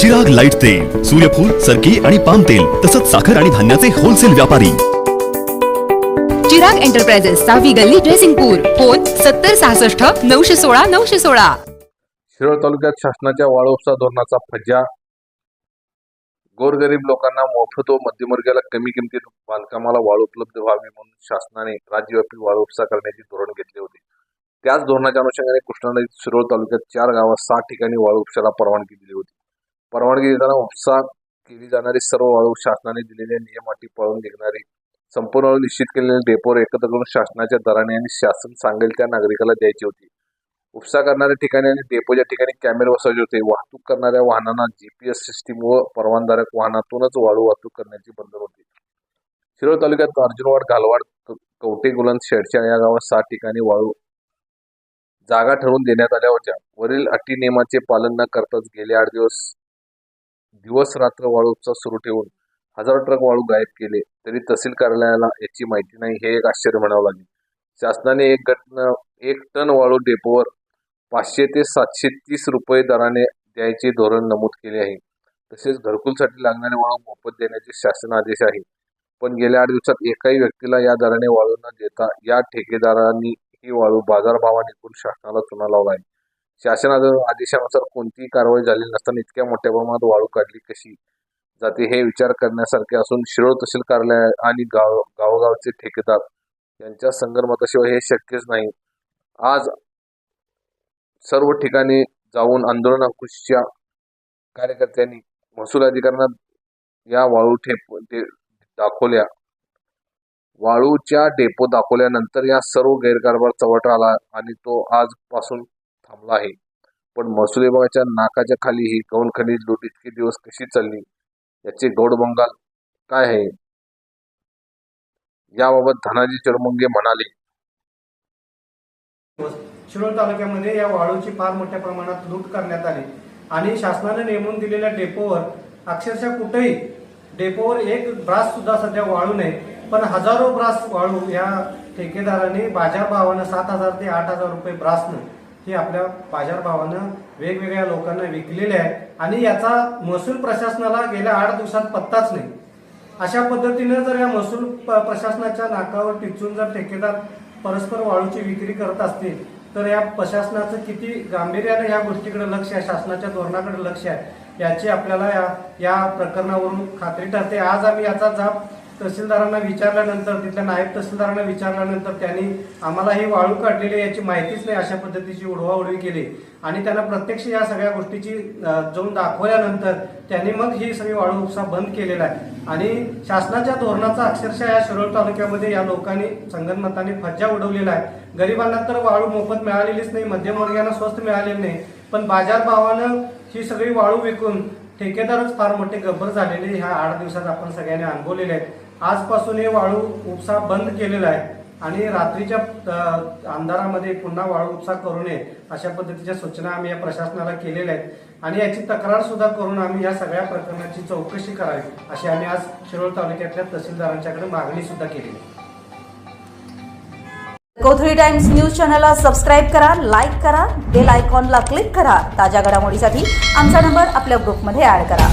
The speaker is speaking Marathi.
जग लाइट तेल सूर्यफूल सरकी आणि पाम तेल तसंच साखर आणि धान्याचे होलसेल व्यापारी. चिराग एंटरप्राइजेस सहावी गल्ली ड्रेसिंगपूर फोन सत्तर सहासष्ट नऊशे सोळा नऊशे सोळा. शिरोळ तालुक्यात शासनाच्या वाळूपसा धोरणाचा फज्जा. गोरगरीब लोकांना मोफत व मध्यमवर्गीयाला कमी किमतीत बांधकामाला वाळू उपलब्ध व्हावी म्हणून शासनाने राज्यव्यापी वाळू उपसा करण्याचे धोरण घेतले होते. त्याच धोरणाच्या अनुषंगाने कृष्णा नदीत शिरोळ तालुक्यात चार गावात सहा ठिकाणी वाळू उपशाला परवानगी दिली होती. परवानगी देताना उपसा केली जाणारी सर्व वाळू शासनाने दिलेल्या नियमाटी पळून निघणारी संपूर्ण वाळू निश्चित केलेले डेपोवर एकत्र करून शासनाच्या दराने आणि शासन सांगेल त्या नागरिकाला द्यायची होती. उपसा करणाऱ्या ठिकाणी आणि डेपोच्या ठिकाणी कॅमेरे बसवायचे होते. वाहतूक करणाऱ्या वाहनांना जीपीएस सिस्टीम व परवानधारक वाहनातूनच वाळू वाहतूक करण्याची बंधन होती. शिरोळ तालुक्यात अर्जुनवाड घालवाड कवटे गुलंद शेडच्या या गावात सहा ठिकाणी वाळू जागा ठरवून देण्यात आल्या होत्या. वरील अटी नियमाचे पालन न करताच गेले आठ दिवस दिवस रात्र वाळू उपसा सुरू ठेवून हजारो ट्रक वाळू गायब केले. तरी तहसील कार्यालयाला याची माहिती नाही हे एक आश्चर्य म्हणावं लागेल. शासनाने एक घटना एक टन वाळू डेपोवर पाचशे ते सातशे तीस रुपये दराने द्यायचे धोरण नमूद केले आहे. तसेच घरकुलसाठी लागणारे वाळू मोफत देण्याचे शासन आदेश आहे. पण गेल्या आठ दिवसात एकाही व्यक्तीला या दराने वाळू न देता या ठेकेदारांनी ही वाळू बाजारभावाने एकूण शासनाला चुना लावला आहे. शासनाच्या आदेशानुसार कोणतीही कारवाई झाली नसताना इतक्या मोठ्या प्रमाणात वाळू काढली कशी जाते हे विचार करण्यासारखे असून शिरोळ तहसील कार्यालय आणि गाव गावोगावचे ठेकेदार यांच्या संगनमताशिवाय हे शक्यच नाही. आज सर्व ठिकाणी जाऊन आंदोलन अंकुशच्या कार्यकर्त्यांनी महसूल अधिकाऱ्यांना या वाळू ठेप दाखवल्या. वाळूच्या डेपो दाखवल्यानंतर या सर्व गैरकारभार चवट आला आणि तो आजपासून थांबला आहे. पण महसूल विभागाच्या नाकाच्या खाली ही गौण खनिज लूट इतके दिवस कशी चालली? याचे गौड बंगाल काय आहे? याबाबत धनाजी चरमुंगे म्हणाले. शिरोळ तालुक्यामध्ये या वाळूची फार मोठ्या प्रमाणात लूट करण्यात आली आणि शासनाने नेमून दिलेल्या डेपोवर अक्षरशः कुठेही डेपोवर एक ब्रास सुद्धा सध्या वाळू नये पण हजारो ब्रास वाळू या ठेकेदाराने बाजार भावानं सात हजार ते आठ हजार रुपये ब्रासनं हे आपल्या बाजार भावानं वेगवेगळ्या लोकांना विकलेले आहे आणि याचा महसूल प्रशासनाला गेल्या आठ दिवसात पत्ताच नाही. अशा पद्धतीनं जर या महसूल प- प्रशासनाच्या नाकावर टिचून जर ठेकेदार परस्पर वाळूची विक्री करत असतील तर या प्रशासनाचं किती गांभीर्यानं या गोष्टीकडे लक्ष आहे शासनाच्या धोरणाकडे लक्ष आहे याची आपल्याला या या प्रकरणावरून खात्री ठरते. आज आम्ही याचा जाब तहसीलदारांना विचारल्यानंतर तिथल्या नायब तहसीलदारांना विचारल्यानंतर त्यांनी आम्हाला हे वाळू काढलेली आहे याची माहितीच नाही अशा पद्धतीची उडवाउडवी केली. आणि त्यांना प्रत्यक्ष या सगळ्या गोष्टीची जाऊन दाखवल्यानंतर त्यांनी मग ही सगळी वाळू उपसा बंद केलेला आहे. आणि शासनाच्या धोरणाचा अक्षरशः या शिरोळ तालुक्यामध्ये या लोकांनी संगनमताने फज्जा उडवलेला आहे. गरिबांना तर वाळू मोफत मिळालेलीच नाही मध्यमवर्गीयांना स्वस्त मिळालेली नाही. पण बाजार भावानं ही सगळी वाळू विकून ठेकेदारच फार मोठे गब्बर झालेले ह्या आठ दिवसात आपण सगळ्यांनी अनुभवलेले आहेत. आजपासून हे वाळू उपसा बंद केलेला आहे आणि रात्रीच्या अंधारामध्ये पुन्हा वाळू उपसा करू नये अशा पद्धतीच्या सूचना आम्ही या प्रशासनाला केलेल्या आहेत. आणि याची तक्रार सुद्धा करून आम्ही या सगळ्या प्रकरणाची चौकशी करावी अशी आम्ही आज शिरोळ तालुक्यातल्या तहसीलदारांच्याकडे मागणी सुद्धा केली. कोथळी टाइम्स न्यूज चॅनलला सबस्क्राईब करा लाईक करा बेल आयकॉनला क्लिक करा. ताज्या घडामोडीसाठी आमचा नंबर आपल्या ग्रुपमध्ये ऍड करा.